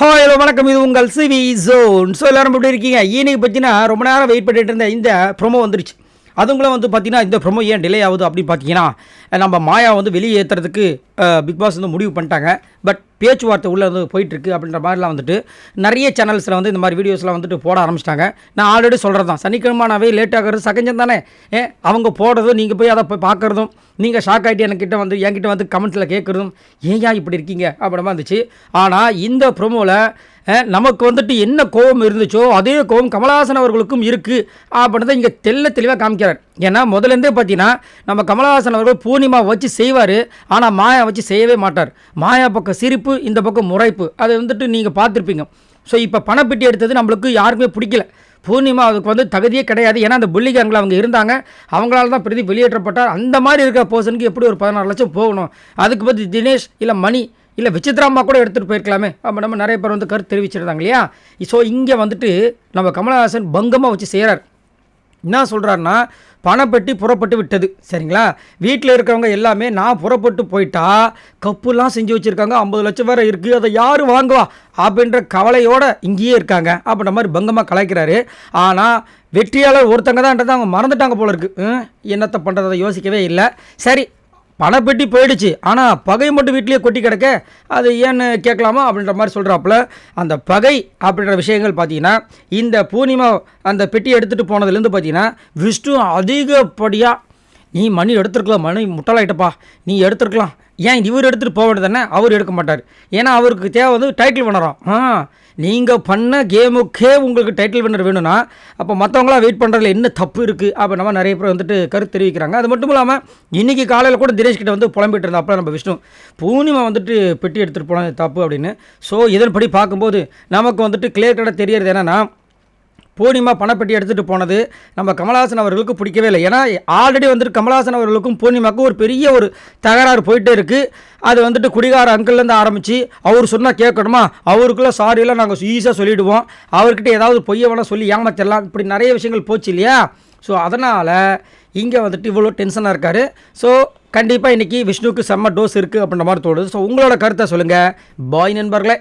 Hi hello வணக்கம். இது உங்கள் சிவி ஜோன். ஸோ எல்லாரும் எப்படி இருக்கீங்க? இன்னைக்கு பார்த்தீங்கன்னா ரொம்ப நேரம் வெயிட் பண்ணிட்டு இருந்த இந்த ப்ரோமோ வந்துருச்சு. அதுங்களும் வந்து பார்த்தீங்கன்னா இந்த ப்ரொமோ ஏன் டிலே ஆகுது அப்படின்னு பார்த்தீங்கன்னா நம்ம மாயா வந்து வெளியே ஏற்றுறதுக்கு பிக் பாஸ் வந்து முடிவு பண்ணிட்டாங்க. பட் பேச்சுவார்த்தை உள்ளே வந்து போயிட்டுருக்கு அப்படின்ற மாதிரிலாம் வந்துட்டு நிறைய சேனல்ஸில் வந்து இந்த மாதிரி வீடியோஸ்லாம் வந்துட்டு போட ஆரம்பிச்சிட்டாங்க. நான் ஆல்ரெடி சொல்கிறது தான் சனிக்கிழமானாவே லேட் ஆகிறது சகஜம் தானே? ஏ அவங்க போடுறதும் நீங்கள் போய் அதை போய் பார்க்குறதும் நீங்கள் ஷாக் ஆகிட்டு என்கிட்ட வந்து என்கிட்ட வந்து கமெண்ட்ஸில் கேட்குறதும் ஏன் ஏன் இப்படி இருக்கீங்க? அப்படிமா இருந்துச்சு. ஆனால் இந்த ப்ரோமோவில் நமக்கு வந்துட்டு என்ன கோபம் இருந்துச்சோ அதே கோபம் கமலஹாசன் அவர்களுக்கும் இருக்குது அப்படின்றத இங்கே தெல்ல தெளிவாக காமிக்கிறார். ஏன்னா முதலேருந்தே பார்த்தீங்கன்னா நம்ம கமலஹாசன் அவர்கள் பூர்ணிமா வச்சு செய்வார். ஆனால் மாயா வச்சு செய்யவே மாட்டார். மாயா பக்கம் சிரிப்பு இந்த பக்கம் முறைப்பு. அதை வந்துட்டு நீங்கள் பார்த்துருப்பீங்க. ஸோ இப்போ பணப்பெட்டி எடுத்தது நம்மளுக்கு யாருக்குமே பிடிக்கல. பூர்ணிமா அதுக்கு வந்து தகுதியே கிடையாது. ஏன்னா அந்த புள்ளிகங்கள் அவங்க இருந்தாங்க. அவங்களால தான் பிரதி வெளியேற்றப்பட்டார். அந்த மாதிரி இருக்கிற பர்சனுக்கு எப்படி ஒரு பதினாறு லட்சம் போகணும்? அதுக்கு பற்றி தினேஷ் இல்லை மணி இல்லை விசித்ராமா கூட எடுத்துகிட்டு போயிருக்கலாமே. அப்போ நம்ம நிறைய பேர் வந்து கருத்து தெரிவிச்சிருந்தாங்க இல்லையா? ஸோ இங்கே வந்துட்டு நம்ம கமலஹாசன் பங்கமாக வச்சு செய்கிறார் என்ன சொல்கிறாருன்னா பணப்பெட்டி புறப்பட்டு விட்டது. சரிங்களா? வீட்டில் இருக்கிறவங்க எல்லாமே நான் புறப்பட்டு போயிட்டா கப்புலாம் செஞ்சு வச்சுருக்காங்க ஐம்பது லட்சம் வேறு இருக்குது அதை யார் வாங்குவா? அப்படின்ற கவலையோடு இங்கேயே இருக்காங்க. அப்படின்ற மாதிரி பங்கமாக கலாய்க்கிறாரு. ஆனால் வெற்றியாளர் ஒருத்தங்க தான்ன்றதை அவங்க மறந்துட்டாங்க போல இருக்குது என்னத்தை பண்ணுறதை யோசிக்கவே இல்லை. சரி பணப்பெட்டி போயிடுச்சு. ஆனால் பகை மட்டும் வீட்லேயே கொட்டி கிடக்க அது ஏன்னு கேட்கலாமா அப்படின்ற மாதிரி சொல்கிறாப்புல அந்த பகை அப்படின்ற விஷயங்கள் பார்த்தீங்கன்னா இந்த பூர்ணிமா அந்த பெட்டி எடுத்துகிட்டு போனதுலேருந்து பார்த்தீங்கன்னா விஷ்ணு அதிகப்படியாக நீ மணி எடுத்துருக்கலாம் மணி முட்டலாயிட்டப்பா நீ எடுத்துருக்கலாம். ஏன் இவர் எடுத்துகிட்டு போக வேண்டியது தானே? அவர் எடுக்க மாட்டார். ஏன்னா அவருக்கு தேவை வந்து டைட்டில் பண்ணுறோம் ஆ. நீங்கள் பண்ண கேமுக்கே உங்களுக்கு டைட்டில் வின்னர் வேணும்னா அப்போ மற்றவங்களாம் வெயிட் பண்ணுறதுல என்ன தப்பு இருக்குது அப்போ நம்ம நிறைய பேர் வந்துட்டு கருத்து தெரிவிக்கிறாங்க. அது மட்டும் இல்லாமல் இன்றைக்கி காலையில் கூட தினேஷ் கிட்ட வந்து புலம்பிட்டு இருந்தா அப்போ நம்ம விஷ்ணு பூர்ணிமா வந்துட்டு பெட்டி எடுத்துகிட்டு போனது தப்பு அப்படின்னு. ஸோ இதன்படி பார்க்கும்போது நமக்கு வந்துட்டு கிளியர் கட்டாக தெரியறது என்னென்னா பூர்ணிமா பணப்பெட்டி எடுத்துகிட்டு போனது நம்ம கமலஹாசன் அவர்களுக்கு பிடிக்கவே இல்லை. ஏன்னா ஆல்ரெடி வந்துட்டு கமலஹாசன் அவர்களுக்கும் பூர்ணிமாவுக்கும் ஒரு பெரிய ஒரு தகராறு போயிட்டே இருக்குது அது வந்துட்டு குடிகார அங்கிள்லேருந்து ஆரம்பித்து அவர் சொன்னால் கேட்கணுமா? அவருக்குள்ள சாரியெல்லாம் நாங்கள் ஈஸியாக சொல்லிவிடுவோம் அவர்கிட்ட ஏதாவது பொய்ய வேணால் சொல்லி ஏமாத்திடலாம் இப்படி நிறைய விஷயங்கள் போச்சு இல்லையா? ஸோ அதனால் இங்கே வந்துட்டு இவ்வளோ டென்ஷனாக இருக்கார். ஸோ கண்டிப்பாக இன்றைக்கி விஷ்ணுவுக்கு செம்ம டோஸ் இருக்குது அப்படின்ற மாதிரி தோணுது. ஸோ உங்களோட கருத்தை சொல்லுங்கள் பாய் நண்பர்களே.